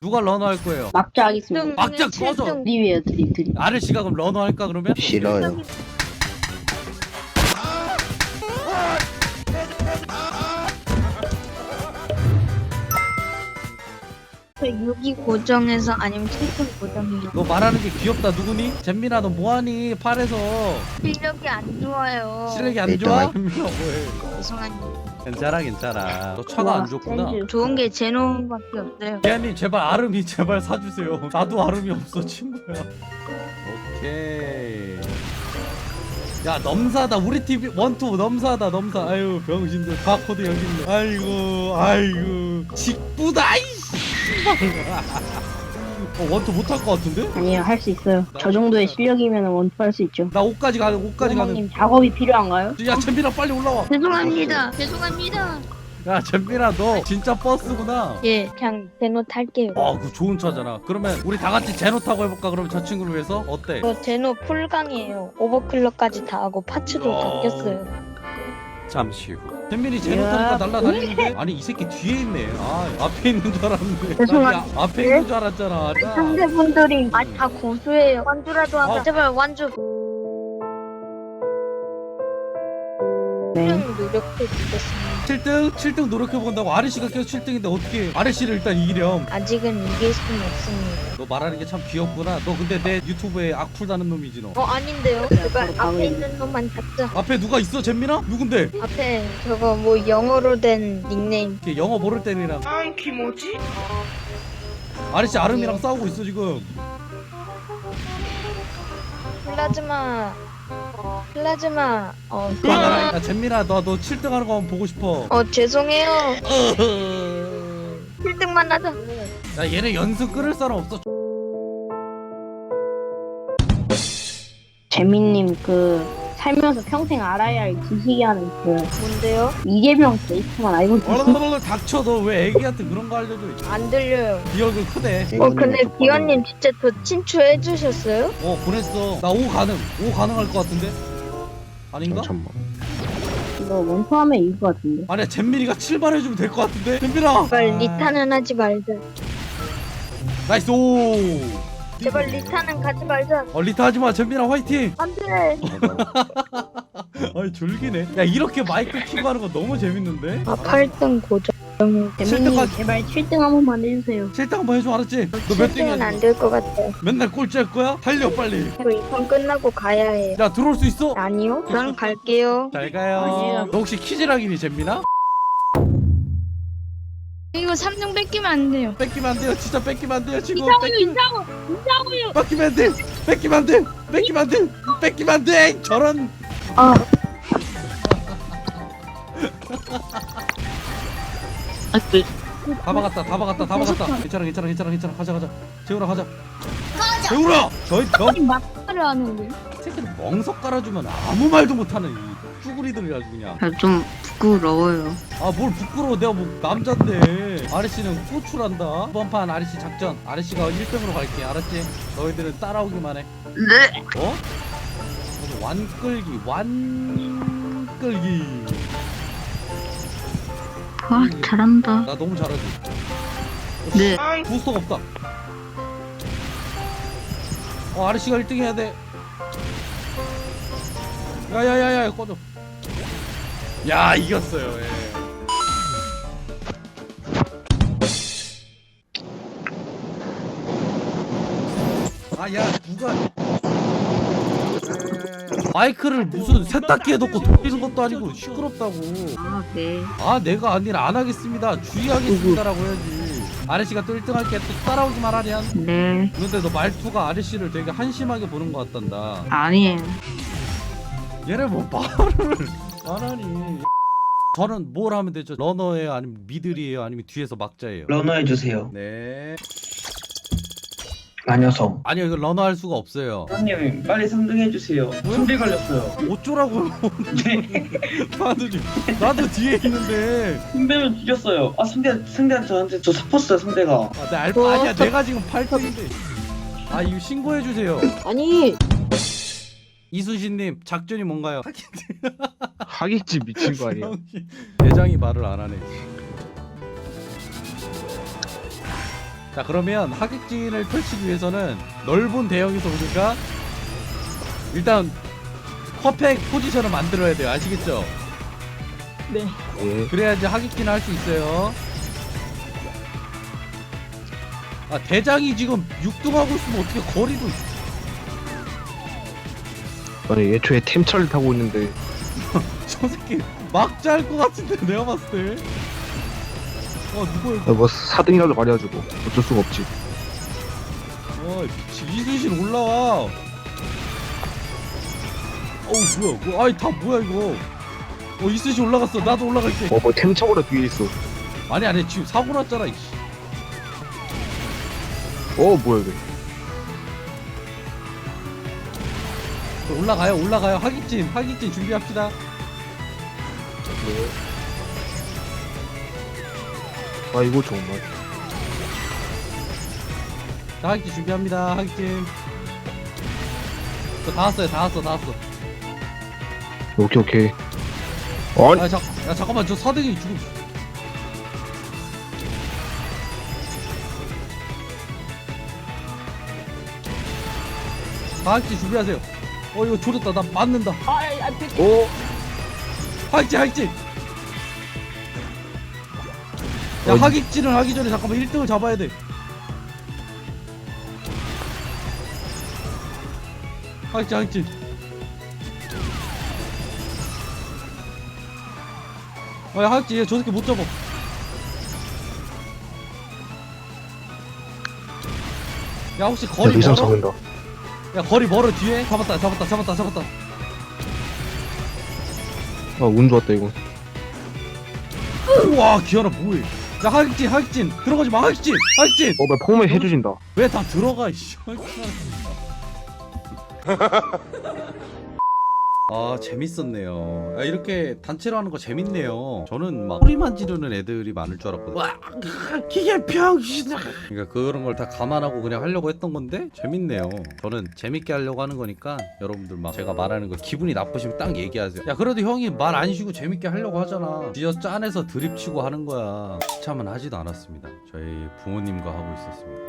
누가 러너 할 거예요? 막자 하겠습니다. 막자 꺼져. 드립이에요 드립 드립. 아르씨가 그럼 러너 할까 그러면? 싫어요. 저 6이 고정해서 아니면 7등 고정해요. 너 말하는 게 귀엽다 누구니? 잼민아 너 뭐하니? 팔에서 실력이 안 좋아요. 실력이 안 좋아? 할- 잼민아 뭐해? 죄송합니다. 괜찮아 괜찮아. 너 차가 안 좋구나. 좋은 게 제노밖에 없어요. 기아님 제발 아름이 제발 사주세요. 나도 아름이 없어 친구야. 오케이. 야 넘사다. 우리 팀 원투 넘사다 넘사. 아유 병신들 바코드 여기 있네. 아이고 아이고. 직부다 이씨 어, 원투 못할 것 같은데? 아니요 할 수 있어요. 저 정도의 실력이면 원투 할 수 있죠. 나 5까지 가는 5까지 가는 님 작업이 필요한가요? 야 잼민아 빨리 올라와 죄송합니다. 죄송합니다. 야 잼민아 너 진짜 버스구나 예, 그냥 제노 탈게요. 어, 그 좋은 차잖아. 그러면 우리 다 같이 제노 타고 해볼까? 그러면 저 친구를 위해서 어때? 저 제노 풀강이에요. 오버클럭까지 다 하고 파츠도 야. 다 꼈어요. 잠시 후. 잼민이 제노 야. 타니까 날라다니는데? 아니 이 새끼 뒤에 있네. 아 앞에 있는 줄 알았는데. 죄송합니다. 아니, 앞에 있는 줄 알았잖아. 자. 상대분들이 아, 다 고수예요. 완주라도 하자. 어. 제발 완주. 네. 좀 노력해 주겠습니다. 7등? 7등 노력해본다고 아르씨가 계속 7등인데 어떻게 아르씨를 일단 이기렴 아직은 이길 수는 없습니다. 너 말하는 게 참 귀엽구나 너 근데 내 유튜브에 악플 다는 놈이지 너 어 아닌데요. 제발 앞에 있는 놈만 잡자. 앞에 누가 있어 잼민아? 누군데? 앞에 저거 뭐 영어로 된 닉네임. 이렇게 영어 모를 때이랑 아이 키모지? 아르씨 아름이랑 싸우고 있어 지금 플라즈마. 플라즈마. 어. 야, 야 잼민아 너 너 7등 하는 거 한번 보고 싶어 어 죄송해요. 1등만 하자. 야 얘네 연습 끊을 사람 없어 재민님 그 살면서 평생 알아야 할 지식이 하는 그 뭔데요? 이재명 데이터만 알고 계세요? 얼얼얼얼 닥쳐 너 왜 애기한테 그런 거 알려줘 안 들려요. 네 얼굴 크네 어 근데 기관님 진짜 더 친추해 주셨어요? 어 보냈어 나 5 가능 5 가능할 것 같은데 아닌가? 잠깐만. 이거 원투하면 이길 것 같은데. 아니야 잼민이가 7발 해주면 될 것 같은데 잼민아 제발 리타는 하지 말자. 나이스 오 제발 리타는 가지 말자. 어 리타 하지마 잼민아 화이팅 안돼. 아이 졸기네 야 이렇게 마이크 키고 하는 거 너무 재밌는데 아 8등 고정. 재민님 칠등까지- 제발 7등 한 번만 해주세요. 7등 한번 해줘 알았지? 너 몇 7등은 등이야 안 될 것 같아요. 맨날 꼴찌 할 거야? 달려 빨리 그리고 이판 끝나고 가야 해요. 야 들어올 수 있어? 아니요? 난 갈게요. 잘 가요 아니에요. 너 혹시 키즈락이니 잼민아? 이거 3등 뺏기면 안 돼요. 뺏기면 안 돼요 진짜 뺏기면 안 돼요 지금 이상우요, 뺏기면 이상우, 이상우요. 뺏기면 안 돼! 뺏기면 안 돼! 뺏기면 안 돼! 뺏기면 안 돼! 저런 아. 다 박았다 다 박았다 다 박았다 괜찮아 괜찮아 괜찮아 괜찮아 가자 가자 재우라 가자 재우라! 저희 병 막말을 하는데. 새끼들 멍석 깔아주면 아무 말도 못하는 이 쭈구리들이 아주 그냥 아, 좀 부끄러워요. 아 뭘 부끄러워 내가 뭐 남잔데 아저씨는 꼬출한다 이번 판 아저씨 작전 아저씨가 1등으로 갈게 알았지? 너희들은 따라오기만 해 네. 어? 아주 완끌기 완끌기 아, 잘한다. 나 너무 잘하지? 네. 부스터가 없다 어 아저씨가 1등 해야 돼 야야야야 꺼져. 야 이겼어요. 예. 아야 누가. 마이크를 무슨 세탁기에 넣고 돌리는 것도 아니고 시끄럽다고. 아, 네. 아 내가 아니라 안 하겠습니다. 주의하겠습니다라고 해야지. 아저씨가 또 1등 할게 또 따라오기만 하랴 네. 근데 너 말투가 아저씨를 되게 한심하게 보는 것 같단다. 아니에요. 얘네 뭐 말을 안 하니. 저는 뭘 하면 되죠? 러너예요 아니면 미들이에요? 아니면 뒤에서 막자예요? 러너 해주세요. 네. 마녀성 아니요 이거 러너 할 수가 없어요. 형님 빨리 3등 해주세요. 손대 걸렸어요. 어쩌라고요? 네. 나도 지- 나도 뒤에 있는데. 승대면 뒤졌어요. 아 상대 상대 저한테 저 사퍼스요 상대가. 아, 내 알바 아니야. 내가 지금 8등인데. 아 이거 신고해 주세요. 아니 이순신님 작전이 뭔가요? 하객지 미친 거 아니야? 대장이 말을 안 하네. 자 그러면 하객진을 펼치기 위해서는 넓은 대형에서 우리가 일단 퍼펙 포지션을 만들어야 돼요 아시겠죠? 네. 예. 그래야지 하객진을 할 수 있어요 아 대장이 지금 6등하고 있으면 어떻게 거리도 아니 애초에 템차를 타고 있는데 저 새끼 막자 할것 같은데 내가 봤을 때. 어 누구 이거? 아, 뭐 4등이라도 가려가지고 어쩔 수가 없지. 어 미친 이순신 올라와. 어우 뭐야? 뭐, 아이 다 뭐야 이거? 어 이순신 올라갔어. 나도 올라갈게. 어뭐 템차보다 뒤에 있어. 아니 아니 지금 사고 났잖아. 이씨. 어 뭐야 이거. 올라가요 올라가요. 하기진 하기진 준비합시다. 아 이거 정말. 자 하기진 준비합니다. 하기진. 저다 왔어요 다 왔어 다 왔어. 오케이 오케이. 아니 아, 자, 야 잠깐만 저 사등이 지금 하익지 준비하세요 어 이거 조졌다 나 맞는다 아, 아, 아, 그- 오. 하익지 하익지 야 어이. 하익지를 하기 전에 잠깐만 1등을 잡아야 돼 하익지 하익지 아야 하익지 얘저 새끼 못 잡아 야 혹시 야 거리 멀어? 잡는다. 야 거리 멀어 뒤에? 잡았다 잡았다 잡았다 잡았다. 아운 좋았다 이거. 우와 기아라 뭐해. 야 하익진 하익진. 들어가지 마 하익진 하익진. 어왜 폼을 해주신다. 왜 다 들어가 이씨 아 재밌었네요. 야, 이렇게 단체로 하는 거 재밌네요. 저는 막 소리만 지르는 애들이 많을 줄 알았거든요. 와 기계 병신아 그러니까 그런 걸 다 감안하고 그냥 하려고 했던 건데 재밌네요. 저는 재밌게 하려고 하는 거니까 여러분들 막 제가 말하는 거 기분이 나쁘시면 딱 얘기하세요. 야 그래도 형이 말 안 쉬고 재밌게 하려고 하잖아. 뒤어 짠해서 드립치고 하는 거야. 추참은 하지도 않았습니다. 저희 부모님과 하고 있었습니다